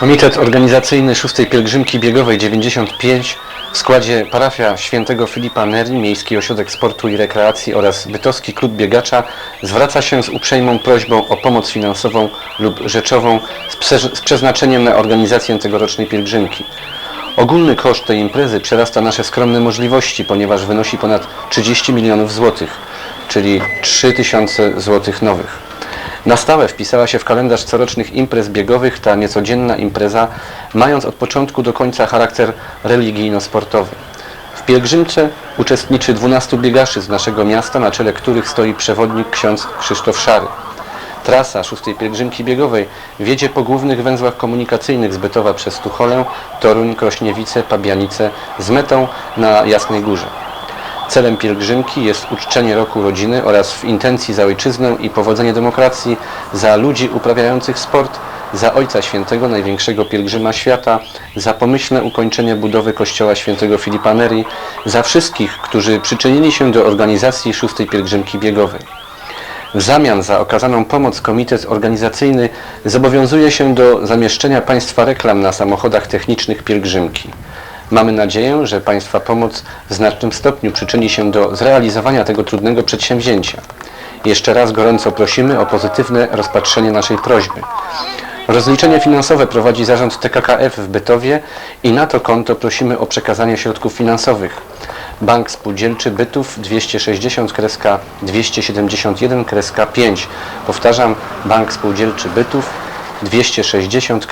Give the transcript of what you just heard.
Komitet Organizacyjny Szóstej Pielgrzymki Biegowej 95 w składzie parafia świętego Filipa Neri, Miejski Ośrodek Sportu i Rekreacji oraz Bytowski Klub Biegacza zwraca się z uprzejmą prośbą o pomoc finansową lub rzeczową z, prze- z przeznaczeniem na organizację tegorocznej pielgrzymki. Ogólny koszt tej imprezy przerasta nasze skromne możliwości, ponieważ wynosi ponad 30 milionów złotych, czyli 3000 złotych nowych. Na stałe wpisała się w kalendarz corocznych imprez biegowych ta niecodzienna impreza, mając od początku do końca charakter religijno-sportowy. W pielgrzymce uczestniczy 12 biegaczy z naszego miasta, na czele których stoi przewodnik ksiądz Krzysztof Szary. Trasa szóstej pielgrzymki biegowej wiedzie po głównych węzłach komunikacyjnych z Bytowa przez Tucholę, Toruń, Krośniewice, Pabianice z metą na Jasnej Górze. Celem pielgrzymki jest uczczenie roku rodziny oraz w intencji za ojczyznę i powodzenie demokracji, za ludzi uprawiających sport, za Ojca Świętego, największego pielgrzyma świata, za pomyślne ukończenie budowy kościoła świętego Filipa Neri, za wszystkich, którzy przyczynili się do organizacji szóstej pielgrzymki biegowej. W zamian za okazaną pomoc komitet organizacyjny zobowiązuje się do zamieszczenia państwa reklam na samochodach technicznych pielgrzymki. Mamy nadzieję, że państwa pomoc w znacznym stopniu przyczyni się do zrealizowania tego trudnego przedsięwzięcia. Jeszcze raz gorąco prosimy o pozytywne rozpatrzenie naszej prośby. Rozliczenie finansowe prowadzi zarząd TKKF w Bytowie i na to konto prosimy o przekazanie środków finansowych. Bank Spółdzielczy Bytów 260 kreska 271 kreska 5. Powtarzam, Bank Spółdzielczy Bytów 260